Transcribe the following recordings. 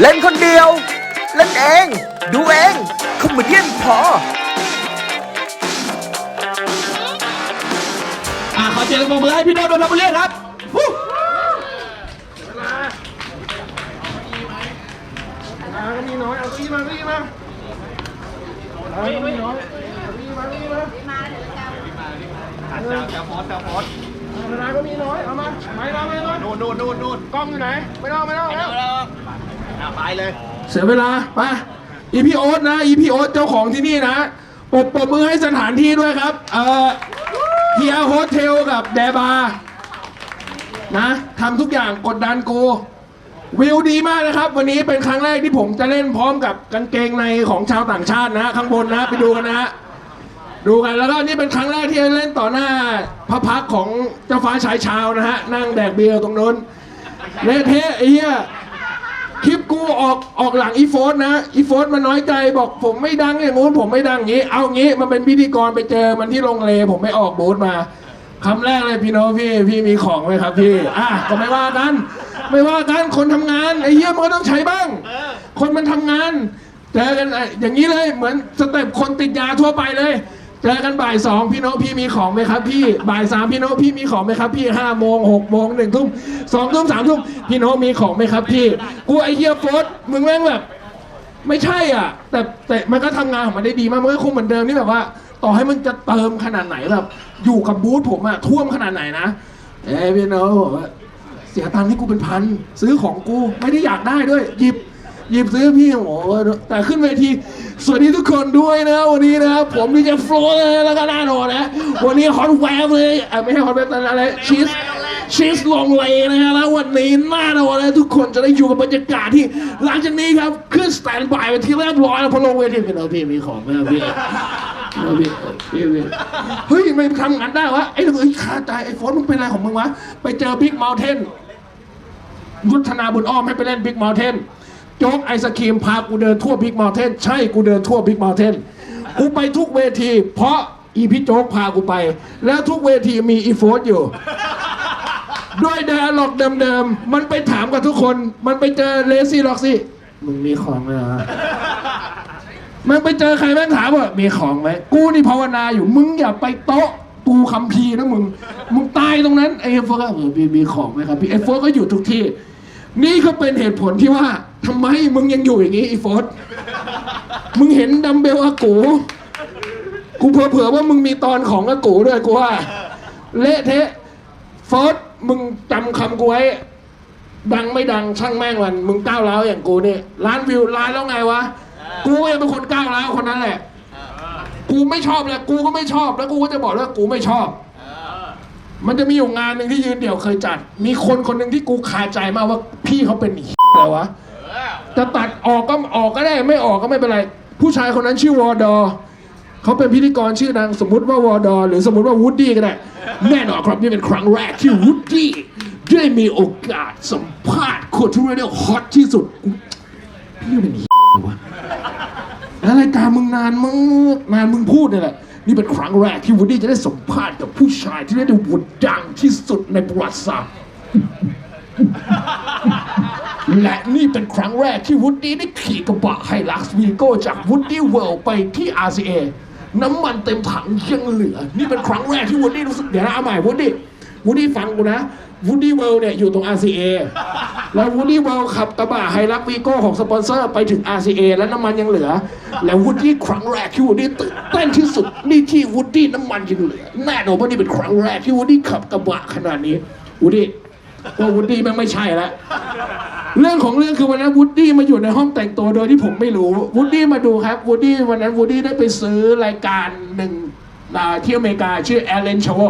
เล่นคนเดียว เล่นเอง ดูเองคอมเมดี้พออ่าขอเสียงปรบมือให้พี่โน้ตโดนทบุรีครับฮู้อ่าก็มีน้อย เอาเก้าอี้มาเก้าอี้มาเอาเก้าอี้น้อยเอาเก้าอี้มาเก้าอี้มาเจ้าเจ้าฟอสเจ้าฟอสเวลาก็มีน้อย เอามา ไม่ต้องไม่ต้องนู่นนู่นนู่นนู่นกล้องอยู่ไหน ไม่ต้องไม่ต้องแล้ว ไปเลยเสียเวลาไปอีพีโอ๊ตนะอีพีโอ๊ตเจ้าของที่นี่นะปรบปรบมือให้สถานที่ด้วยครับ เอ่อเฮียโฮเทลกับแดบาร์นะทำทุกอย่างกดดันกู วิวดีมากนะครับ วันนี้เป็นครั้งแรกที่ผมจะเล่นพร้อมกับกางเกงในของชาวต่างชาตินะ ข้างบนนะไปดูกันนะ ดูกันแล้วก็นี่เป็นครั้งแรกที่เล่นต่อหน้าพระพักของเจ้าฟ้าชายชาวนะฮะนั่งแดกเบียร์ตรงนู้นเละเทะไอ้เหี้ย คลิปกูออกออกหลังอีโฟนนะอีโฟนมันน้อยใจบอกผมไม่ดังอย่างงู้นผมไม่ดังอย่างนี้ เอางี้มันเป็นพิธีกรไปเจอมันที่โรงเลผมไม่ออกบูธมาคำแรกเลยพี่โน้ตพี่พี่มีของไหมครับพี่อะก็ไม่ว่ากัน ไม่ว่ากันคนทำงานไอ้เหี้ยมันก็ต้องใช้บ้าง คนมันทำงานเจอกันไอ้อย่างนี้เลยเหมือนสเต็ปคนติดยาทั่วไปเลย เจอกันบ่ายสองพี่โน้ตพี่มีของไหมครับพี่บ่ายสามพี่โน้ตพี่มีของไหมครับพี่ห้าโมงหกโมงหนึ่งทุ่มสองทุ่มสามทุ่มพี่โน้ตมีของไหมครับพี่กูไอเหี้ยโฟสมึงแม่งแบบ ไม่ใช่อะ แต่แต่มันก็ทำงานของมันได้ดีมากมันก็คงเหมือนเดิมที่แบบว่า ต่อให้มันจะเติมขนาดไหนแบบอยู่กับบูธผมอะท่วมขนาดไหนนะเอ้ยพี่โน้ตบอกว่าเสียตังค์ให้กูเป็นพันซื้อของกูไม่ได้อยากได้ด้วยหยิบ หยิบซื้อพี่โอ้แต่ขึ้นเวที สวัสดีทุกคนด้วยนะ วันนี้นะ ผมดีเจฟล์เลยแล้วก็แน่นอนนะ วันนี้ฮอตแวร์เลยอะไม่ใช่ฮอตแวร์แต่อะไรชีสชีสลงเลยนะฮะแล้ววันนี้แน่นอนนะทุกคนจะได้อยู่กับบรรยากาศที่ หลังจากนี้ครับขึ้นสแตนบายไปที่เรียบร้อยแล้วพอลงเวทีเป็นเอาพี่มีของไหมครับพี่เอาพี่พี่เฮ้ยไม่ทำงานได้วะไอ้เอ้ยคาใจไอ้โฟนมึงเป็นอะไรของมึงวะไปเจอบิ๊กเมลเทนยุทธนาบุญอ้อมให้ไปเล่นบิ๊ก u n เทน โจ๊กไอศครีมพากูเดินทั่วบิ๊ก u n เทนใช่กูเดินทั่วบิ๊ก u n เทนกูไปทุกเวที เพราะอีพี่โจ๊กพากูไป แล้วทุกเวทีมีอีโฟสอยู่ ด้วยเดอะล็อกเดิมๆ มันไปถามกับทุกคน มันไปเจอเลซี่ล็อกซี่มึงมีของไหมฮะมันไปเจอใครแม่งถามว่ามีของไหมกูนี่ภาวนาอยู่มึงอย่าไปโต๊ะปูคัมภีร์นะมึง มึงตายตรงนั้นไอ้โฟก็เออมีมีของไหมครับพี่ไอ้โฟก็อยู่ทุกที่ นี่ก็เป็นเหตุผลที่ว่าทำไมมึงยังอยู่อย่างนี้อ้โฟสมึงเห็นดัมเบลอากูกูเผื่อๆว่ามึงมีตอนของอากูด้วยกูว่า เละเทะโฟสมึงจำคำกูไว้ ดังไม่ดังช่างแม่งมัน มึงก้าวร้าวอย่างกูนี่ล้านวิวล้านแล้วไงวะ กูยังเป็นคนก้าวร้าวคนนั้นแหละ กูไม่ชอบเลยกูก็ไม่ชอบแล้วกูก็จะบอกว่ากูไม่ชอบ มันจะมีอยู่งานหนึ่งที่ยืนเดี่ยวเคยจัด มีคนคนหนึ่งที่กูคาใจมากว่าพี่เขาเป็นอะไรวะจะตัดออกก็ออกก็ได้ไม่ออกก็ไม่เป็นไร ผู้ชายคนนั้นชื่อวอดอเขาเป็นพิธีกรชื่อดังสมมติว่าวอดอหรือสมมติว่าวูดดี้ก็ได้แน่นอนครับนี่เป็นครั้งแรกที่วูดดี้ได้มีโอกาสสัมภาษณ์คนที่เรียกได้ฮอตที่สุดพี่เป็นอะไรวะแล้วรายการมึงนานมึงนานมึงพูดเนี่ยแหละ นี่เป็นครั้งแรกที่วูดดี้จะได้สัมภาษณ์กับผู้ชายที่ได้ดูบุดดังที่สุดในประวัติศาสตร์ และนี่เป็นครั้งแรกที่วูดดี้ได้ขี่กระบะไฮลักซ์วีโก้จากวูดดี้เวิลด์ไปที่ RCA น้ำมันเต็มถังยังเหลือ นี่เป็นครั้งแรกที่วูดดี้รู้สึกเดี๋ยวนะเอาใหม่วูดดี้วูดดี้ฟังกูนะวูดดี้เวิลด์เนี่ยอยู่ตรง RCA แล้ววูดดี้เวิลขับกระบะไฮลักวีโก้ของสปอนเซอร์ไปถึง RCA แล้วน้ำมันยังเหลือ แล้ววูดดี้ครั้งแรกที่วูดดี้ตื่นเต้นที่สุดนี่ที่วูดดี้น้ำมันยังเหลือแน่นอนว่านี่เป็นครั้งแรกที่วูดดี้ขับกระบะขนาดนี้วูดดี้ว่าวูดดี้แม่งไม่ใช่แล้วเรื่องของเรื่องคือวันนั้นวูดดี้มาอยู่ในห้องแต่งตัวโดยที่ผมไม่รู้วูดดี้มาดูครับวูดดี้วันนั้นวูดดี้ได้ไปซื้อรายการหนึ่งที่อเมริกาชื่อ Ellen Show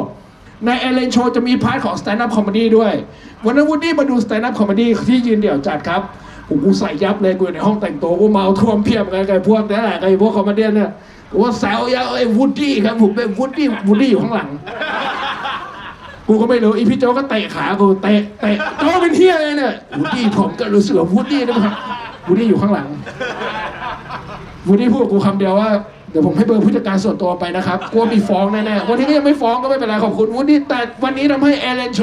ใน Ellen Show จะมีพาร์ทของ Stand Up Comedy ด้วย วันนั้นวูดดี้มาดู Stand Up Comedy ที่ยืนเดี่ยวจัดครับโอ้โหกูใส่ยับเลยกูอยู่ในห้องแต่งตัวกูเมาท่วมเพียบกันไอ้พวกนั่แหละไอ้พวกคอมเมดี้เนี่ยกูว่าแซวยับไอ้วูดดี้ครับผมเป็นวูดดี้วูดดี้อยู่ข้างหลัง กูก็ไม่รู้อีพี่โจก็เตะขากูเตะเตะโจเป็นเที่ยเลยเนี่ยวูดดี้ผมก็รู้สึกว่าวูดดี้นะครับวูดดี้อยู่ข้างหลังวูดดี้พูดกูคำเดียวว่า เดี๋ยวผมให้เบอร์ผู้จัดการส่วนตัวไปนะครับกลัวมีฟ้องแน่ๆวันนี้ก็ยังไม่ฟ้องก็ไม่เป็นไรขอบคุณวูดดี้แต่วันนี้ทำให้เอเลนโช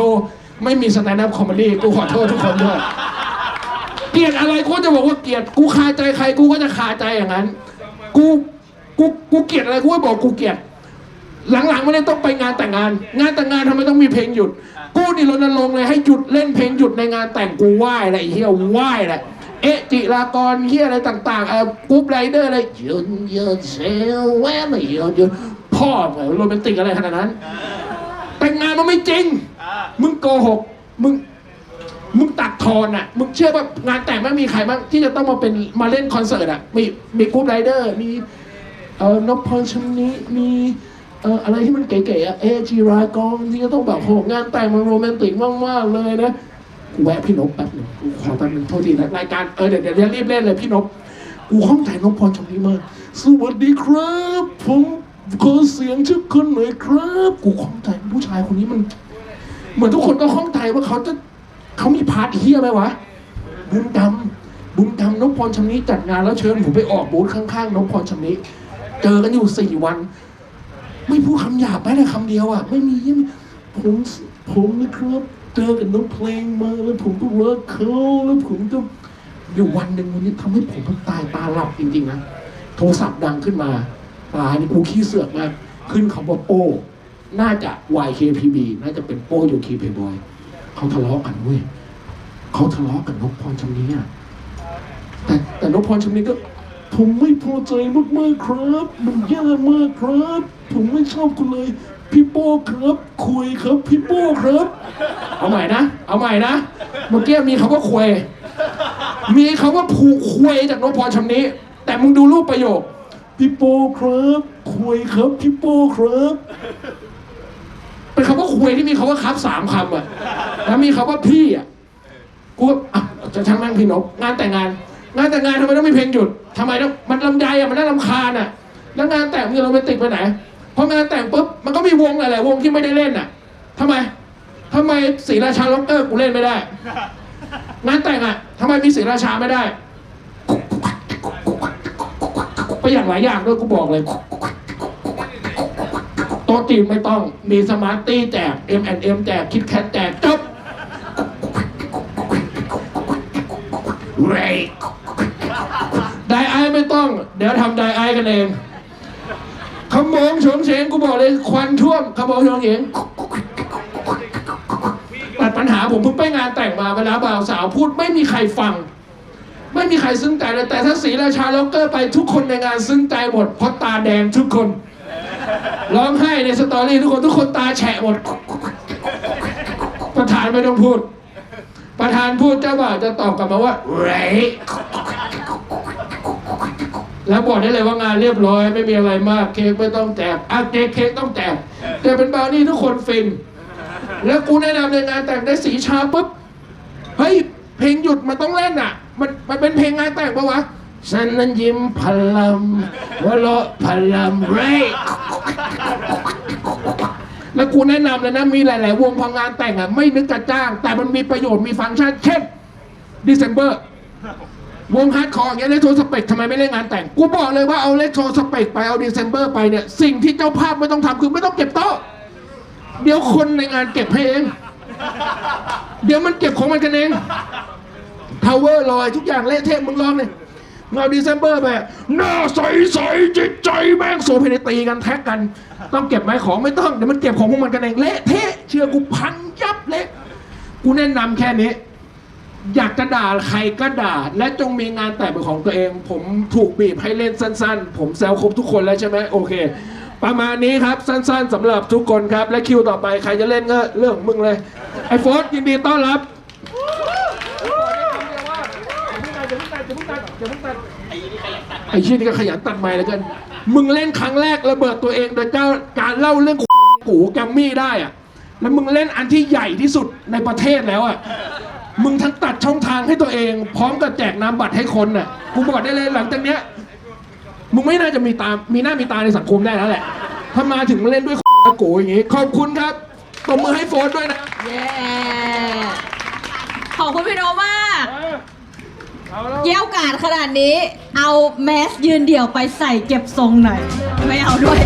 ไม่มีสแตนด์อัพคอมเมดี้กูขอโทษทุกคนด้วยเกลียดอะไรกูจะบอกว่าเกลียดกูคาใจใครกูก็จะคาใจอย่างนั้น กูกูกูเกลียดอะไรกูก็บอกกูเกลียด หลังๆไม่ได้ต้องไปงานแต่งงาน งานแต่งงานทำไมต้องมีเพลงหยุด กูนี่รณรงค์เลยให้หยุดเล่นเพลงหยุดในงานแต่งกูไหว้แหละไอ้เฮียไหว้แหละ เอะจิรากรเฮียอะไรต่างๆเออกรุ๊ปไรเดอร์อะไรยืนยืนเซลแวะไม่ยืนยืนพ่อเหมือนโรแมนติกอะไรขนาดนั้น แต่งงานมันไม่จริง มึงโกหก มึง มึงตัดทอนอะ มึงเชื่อว่างานแต่งไม่มีใครบ้างที่จะต้องมาเป็นมาเล่นคอนเสิร์ตอะ มีมีกรุ๊ปไรเดอร์ มีเอ่อนพพรชมนี้มีเอ่ออะไรที่มันเก๋ๆอะเอจีรากองที่จะต้องแบบโหงานแต่งมันโรแมนติกมากๆเลยนะ กูแวะพี่นพแป๊บหนึงกูขอแป๊บหนึงโทษทีนะรายการเออเดี๋ยวเดี๋ยวเรียวรีบเล่นเลยพี่นพกูข้องใจนพพรชมนี้มากสวัสดีครับผมขอเสียงทุกคนหน่อยครับ กูข้องใจผู้ชายคนนี้มัน เหมือนทุกคนก็ข้องใจว่าเขาจะเขามีพาร์ทเฮียไหมวะบุญดำบุญดำนพพรชำนี้จัดงานแล้วเชิญผมไปออกบูธข้างๆนพพรชำนี้เจอกันอยู่สี่วัน ไม่พูดคำหยาบแม้แต่คำเดียวอะไม่มีไม่มีผมผมนะครับ เจอกับน้องเพลงมาแล้วผมก็รักเขาแล้วผมก็อยู่วันหนึ่งวันนี้ทำให้ผมตายตาหลับจริงๆนะโทรศัพท์ดังขึ้นมาตายนี่กูขี้เสือกมากขึ้นคำว่าโป้ น่าจะ YKPB น่าจะเป็นโป้โยคีเพย์บอยเขาทะเลาะกันเว้ยเขาทะเลาะกันนพพรชำนี้อะแต่แต่นพพรชำนี้ก็ ผมไม่พอใจมากๆครับ มันแย่มากครับ ผมไม่ชอบคุณเลย พี่โป้ครับคุยครับ พี่โป้ครับ เอาใหม่นะ เอาใหม่นะ เมื่อกี้มีคำว่าคุย มีคำว่าผูกคุยจากนพพรชำนี้ แต่มึงดูรูปประโยค พี่โป้ครับคุยครับ พี่โป้ครับเป็นคำว่าคุยที่มีคำว่าครับสามคำอะแล้วมีคำว่าพี่อะกูก็อะจะช่างแม่งพี่นกงานแต่งงาน งานแต่งงานทำไมต้องมีเพลงหยุดทำไมต้องมันลำไยอะมันน่ารำคาญอะ แล้วงานแต่งมึงเราไปติดไปไหนพองานแต่งปุ๊บมันก็มี วงหลายๆวงที่ไม่ได้เล่นอะทำไมทำไมศรีราชาล็อกเกอร์กูเล่นไม่ได้ งานแต่งอะทำไมมีศรีราชาไม่ได้ไปอย่างหลายอย่างด้วยกูบอกเลยโต๊ะจีนไม่ต้องมีสมาร์ตตี้แจก M&M แจกคิดแคทแจกจบเรยไดไอไม่ต้อง เดี๋ยวทำไดไอกันเอง ขโมงโฉงเฉงกูบอกเลยควันท่วมขโมงโฉงเฉงตัดปัญหาผมเพิ่งไปงานแต่งมาเวลาบ่าวสาวพูดไม่มีใครฟัง ไม่มีใครซึ้งใจเลยแต่ถ้าศรีราชาล็อกเกอร์ไปทุกคนในงานซึ้งใจหมดเพราะตาแดงทุกคนร้องไห้ในสตอรี่ทุกคนทุกคนตาแฉะหมด ประธานไม่ต้องพูด ประธานพูดเจ้าบ่าวจะตอบกลับมาว่าไร แล้วบอกได้เลยว่างานเรียบร้อยไม่มีอะไรมากเค้กไม่ต้องแจกอะเค้กเค้กต้องแจกแต่เป็นบราวนี่ทุกคนฟิน แล้วกูแนะนำในงานแต่งได้สีชาปุ๊บเฮ้ยเพลงหยุดมันต้องเล่นอะ มันมันเป็นเพลงงานแต่งปะวะฉันนั้นยิ้มพลัมวะเลาะพลัมเรแล้วกูแนะนำเลยนะมีหลาย ๆ วงพองงานแต่งอะไม่นึกจะจ้าง แต่มันมีประโยชน์มีฟังก์ชันเช่น December วงฮาร์ดคอร์อย่างเงี้ยเลโทรสเปกทำไมไม่เล่นงานแต่ง กูบอกเลยว่าเอาเลโทรสเปกไปเอา December ไปเนี่ย สิ่งที่เจ้าภาพไม่ต้องทำคือไม่ต้องเก็บโต๊ะ เดี๋ยวคนในงานเก็บให้เอง เดี๋ยวมันเก็บของมันกันเองทาวเวอร์ลอยทุกอย่างเละเทะมึงลองเลยเงาดีเซมเบอร์แบบหน้าใสใสๆจิตใจแม่งโซเพนตีกันแท็กกัน ต้องเก็บไหมของไม่ต้อง เดี๋ยวมันเก็บของพวกมันกันเอง เละเทะเชื่อกูพังยับเละ กูแนะนำแค่นี้ อยากจะด่าใครก็ด่า และจงมีงานแต่งเป็นของตัวเอง ผมถูกบีบให้เล่นสั้นๆ ผมแซวครบทุกคนแล้วใช่ไหมโอเค ประมาณนี้ครับสั้นๆสำหรับทุกคนครับ และคิวต่อไปใครจะเล่นก็เรื่องของมึงเลย ไอ้โฟสยินดีต้อนรับไอ้ชี้นี่ก็ขยันตัดไม้แล้วกัน มึงเล่นครั้งแรกระเบิดตัวเองโดยเจ้าการเล่าเรื่องกูแกมมี่ได้อะแล้วมึงเล่นอันที่ใหญ่ที่สุดในประเทศแล้วอะ มึงทั้งตัดช่องทางให้ตัวเอง พร้อมกับแจกน้ำบัตรให้คนน่ะกูบอกได้เลยหลังจากเนี้ย มึงไม่น่าจะมีตา มีหน้ามีตาในสังคมได้แล้วแหละ ถ้ามาถึงเล่นด้วยโกอย่างงี้ ขอบคุณครับตบมือให้โฟนด้วยนะเย้ขอบคุณพี่โนมากเอาแล้วเยี่ยวกาดขนาดนี้ เอาแมสยืนเดี่ยวไปใส่เก็บทรงหน่อย ไม่เอาด้วย